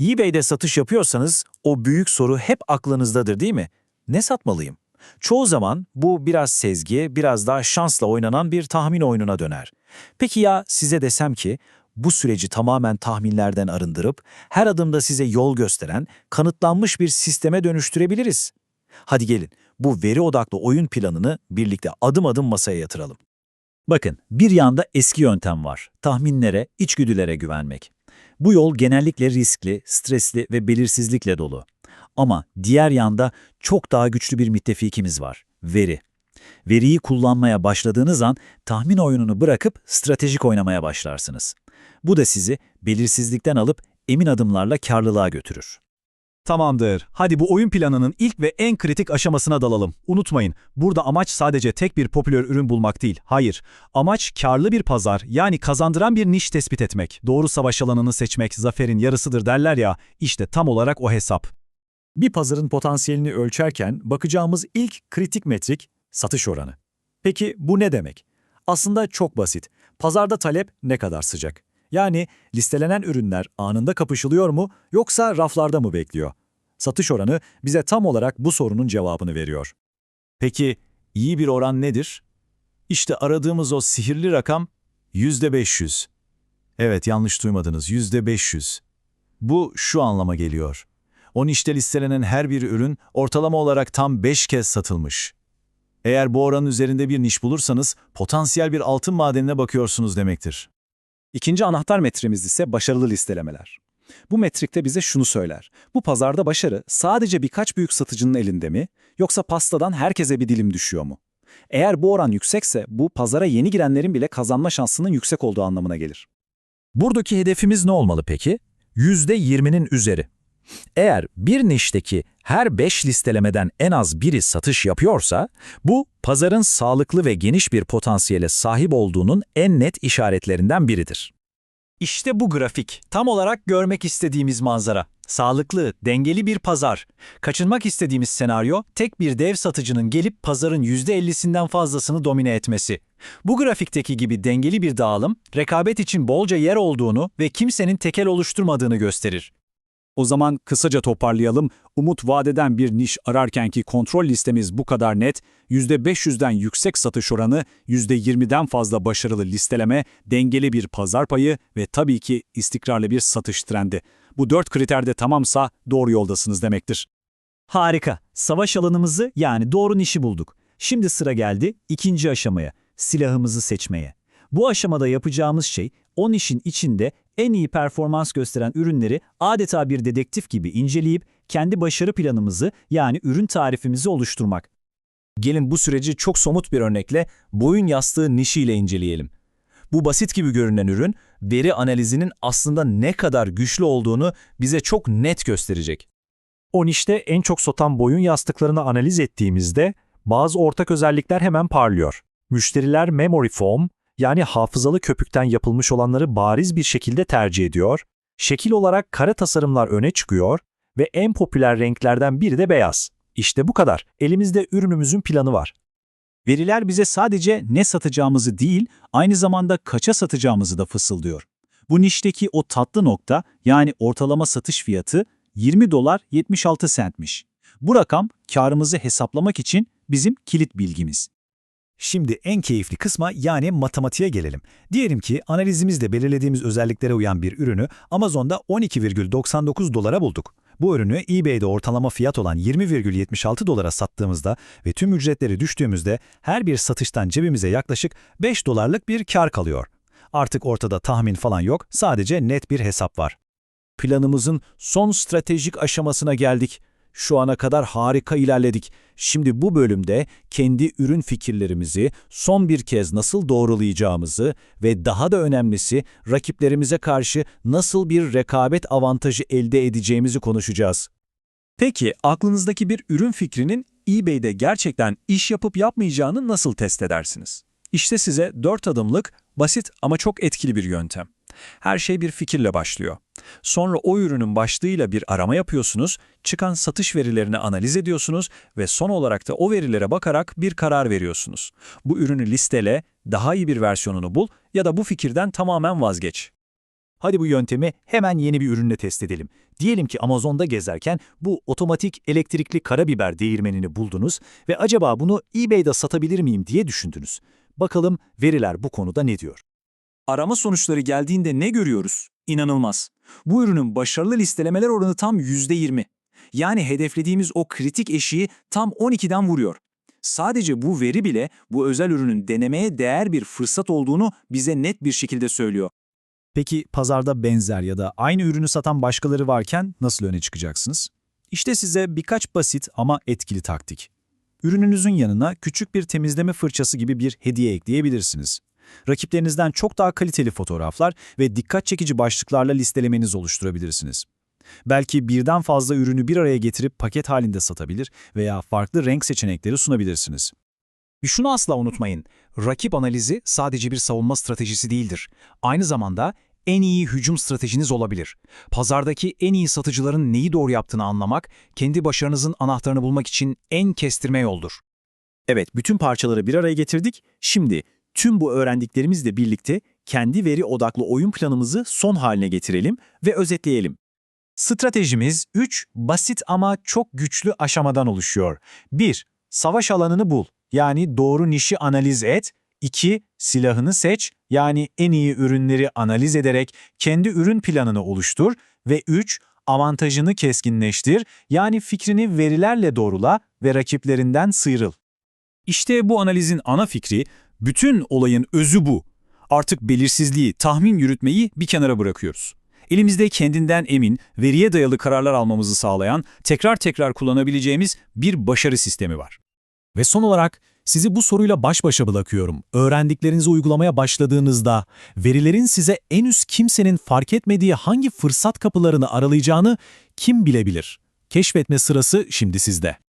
eBay'de satış yapıyorsanız o büyük soru hep aklınızdadır değil mi? Ne satmalıyım? Çoğu zaman bu biraz sezgi, biraz daha şansla oynanan bir tahmin oyununa döner. Peki ya size desem ki bu süreci tamamen tahminlerden arındırıp her adımda size yol gösteren, kanıtlanmış bir sisteme dönüştürebiliriz. Hadi gelin bu veri odaklı oyun planını birlikte adım adım masaya yatıralım. Bakın, bir yanda eski yöntem var. Tahminlere, içgüdülere güvenmek. Bu yol genellikle riskli, stresli ve belirsizlikle dolu. Ama diğer yanda çok daha güçlü bir müttefikimiz var. Veri. Veriyi kullanmaya başladığınız an tahmin oyununu bırakıp stratejik oynamaya başlarsınız. Bu da sizi belirsizlikten alıp emin adımlarla karlılığa götürür. Tamamdır. Hadi bu oyun planının ilk ve en kritik aşamasına dalalım. Unutmayın, burada amaç sadece tek bir popüler ürün bulmak değil. Hayır, amaç karlı bir pazar, yani kazandıran bir niş tespit etmek. Doğru savaş alanını seçmek zaferin yarısıdır derler ya, işte tam olarak o hesap. Bir pazarın potansiyelini ölçerken bakacağımız ilk kritik metrik satış oranı. Peki bu ne demek? Aslında çok basit. Pazarda talep ne kadar sıcak? Yani listelenen ürünler anında kapışılıyor mu yoksa raflarda mı bekliyor? Satış oranı bize tam olarak bu sorunun cevabını veriyor. Peki iyi bir oran nedir? İşte aradığımız o sihirli rakam %500. Evet yanlış duymadınız %500. Bu şu anlama geliyor. O nişte listelenen her bir ürün ortalama olarak tam 5 kez satılmış. Eğer bu oranın üzerinde bir niş bulursanız potansiyel bir altın madenine bakıyorsunuz demektir. İkinci anahtar metremiz ise başarılı listelemeler. Bu metrikte bize şunu söyler. Bu pazarda başarı sadece birkaç büyük satıcının elinde mi yoksa pastadan herkese bir dilim düşüyor mu? Eğer bu oran yüksekse bu pazara yeni girenlerin bile kazanma şansının yüksek olduğu anlamına gelir. Buradaki hedefimiz ne olmalı peki? %20'nin üzeri. Eğer bir nişteki her 5 listelemeden en az biri satış yapıyorsa, bu pazarın sağlıklı ve geniş bir potansiyele sahip olduğunun en net işaretlerinden biridir. İşte bu grafik, tam olarak görmek istediğimiz manzara. Sağlıklı, dengeli bir pazar. Kaçınmak istediğimiz senaryo, tek bir dev satıcının gelip pazarın %50'sinden fazlasını domine etmesi. Bu grafikteki gibi dengeli bir dağılım, rekabet için bolca yer olduğunu ve kimsenin tekel oluşturmadığını gösterir. O zaman kısaca toparlayalım. Umut vadeden bir niş ararkenki kontrol listemiz bu kadar net. %500'den yüksek satış oranı, %20'den fazla başarılı listeleme, dengeli bir pazar payı ve tabii ki istikrarlı bir satış trendi. Bu dört kriter de tamamsa doğru yoldasınız demektir. Harika. Savaş alanımızı yani doğru nişi bulduk. Şimdi sıra geldi ikinci aşamaya, silahımızı seçmeye. Bu aşamada yapacağımız şey o nişin içinde en iyi performans gösteren ürünleri adeta bir dedektif gibi inceleyip kendi başarı planımızı yani ürün tarifimizi oluşturmak. Gelin bu süreci çok somut bir örnekle boyun yastığı nişiyle inceleyelim. Bu basit gibi görünen ürün, veri analizinin aslında ne kadar güçlü olduğunu bize çok net gösterecek. O nişte en çok satan boyun yastıklarını analiz ettiğimizde bazı ortak özellikler hemen parlıyor. Müşteriler memory foam yani hafızalı köpükten yapılmış olanları bariz bir şekilde tercih ediyor, şekil olarak kare tasarımlar öne çıkıyor ve en popüler renklerden biri de beyaz. İşte bu kadar. Elimizde ürünümüzün planı var. Veriler bize sadece ne satacağımızı değil, aynı zamanda kaça satacağımızı da fısıldıyor. Bu nişteki o tatlı nokta, yani ortalama satış fiyatı 20 dolar 76 centmiş. Bu rakam karımızı hesaplamak için bizim kilit bilgimiz. Şimdi en keyifli kısma yani matematiğe gelelim. Diyelim ki analizimizde belirlediğimiz özelliklere uyan bir ürünü Amazon'da 12,99 dolara bulduk. Bu ürünü eBay'de ortalama fiyat olan 20,76 dolara sattığımızda ve tüm ücretleri düştüğümüzde her bir satıştan cebimize yaklaşık 5 dolarlık bir kar kalıyor. Artık ortada tahmin falan yok, sadece net bir hesap var. Planımızın son stratejik aşamasına geldik. Şu ana kadar harika ilerledik. Şimdi bu bölümde kendi ürün fikirlerimizi son bir kez nasıl doğrulayacağımızı ve daha da önemlisi rakiplerimize karşı nasıl bir rekabet avantajı elde edeceğimizi konuşacağız. Peki aklınızdaki bir ürün fikrinin eBay'de gerçekten iş yapıp yapmayacağını nasıl test edersiniz? İşte size 4 adımlık, basit ama çok etkili bir yöntem. Her şey bir fikirle başlıyor. Sonra o ürünün başlığıyla bir arama yapıyorsunuz, çıkan satış verilerini analiz ediyorsunuz ve son olarak da o verilere bakarak bir karar veriyorsunuz. Bu ürünü listele, daha iyi bir versiyonunu bul ya da bu fikirden tamamen vazgeç. Hadi bu yöntemi hemen yeni bir ürünle test edelim. Diyelim ki Amazon'da gezerken bu otomatik elektrikli karabiber değirmenini buldunuz ve acaba bunu eBay'de satabilir miyim diye düşündünüz. Bakalım veriler bu konuda ne diyor? Arama sonuçları geldiğinde ne görüyoruz? İnanılmaz. Bu ürünün başarılı listelemeler oranı tam %20. Yani hedeflediğimiz o kritik eşiği tam 12'den vuruyor. Sadece bu veri bile bu özel ürünün denemeye değer bir fırsat olduğunu bize net bir şekilde söylüyor. Peki pazarda benzer ya da aynı ürünü satan başkaları varken nasıl öne çıkacaksınız? İşte size birkaç basit ama etkili taktik. Ürününüzün yanına küçük bir temizleme fırçası gibi bir hediye ekleyebilirsiniz. Rakiplerinizden çok daha kaliteli fotoğraflar ve dikkat çekici başlıklarla listelemeniz oluşturabilirsiniz. Belki birden fazla ürünü bir araya getirip paket halinde satabilir veya farklı renk seçenekleri sunabilirsiniz. Şunu asla unutmayın. Rakip analizi sadece bir savunma stratejisi değildir. Aynı zamanda en iyi hücum stratejiniz olabilir. Pazardaki en iyi satıcıların neyi doğru yaptığını anlamak, kendi başarınızın anahtarını bulmak için en kestirme yoldur. Evet, bütün parçaları bir araya getirdik. Şimdi tüm bu öğrendiklerimizle birlikte kendi veri odaklı oyun planımızı son haline getirelim ve özetleyelim. Stratejimiz 3 basit ama çok güçlü aşamadan oluşuyor. 1. Savaş alanını bul. Yani doğru nişi analiz et. 2. Silahını seç. Yani en iyi ürünleri analiz ederek kendi ürün planını oluştur. Ve 3. Avantajını keskinleştir. Yani fikrini verilerle doğrula ve rakiplerinden sıyrıl. İşte bu analizin ana fikri, bütün olayın özü bu. Artık belirsizliği, tahmin yürütmeyi bir kenara bırakıyoruz. Elimizde kendinden emin, veriye dayalı kararlar almamızı sağlayan, tekrar tekrar kullanabileceğimiz bir başarı sistemi var. Ve son olarak sizi bu soruyla baş başa bırakıyorum. Öğrendiklerinizi uygulamaya başladığınızda verilerin size en üst kimsenin fark etmediği hangi fırsat kapılarını aralayacağını kim bilebilir? Keşfetme sırası şimdi sizde.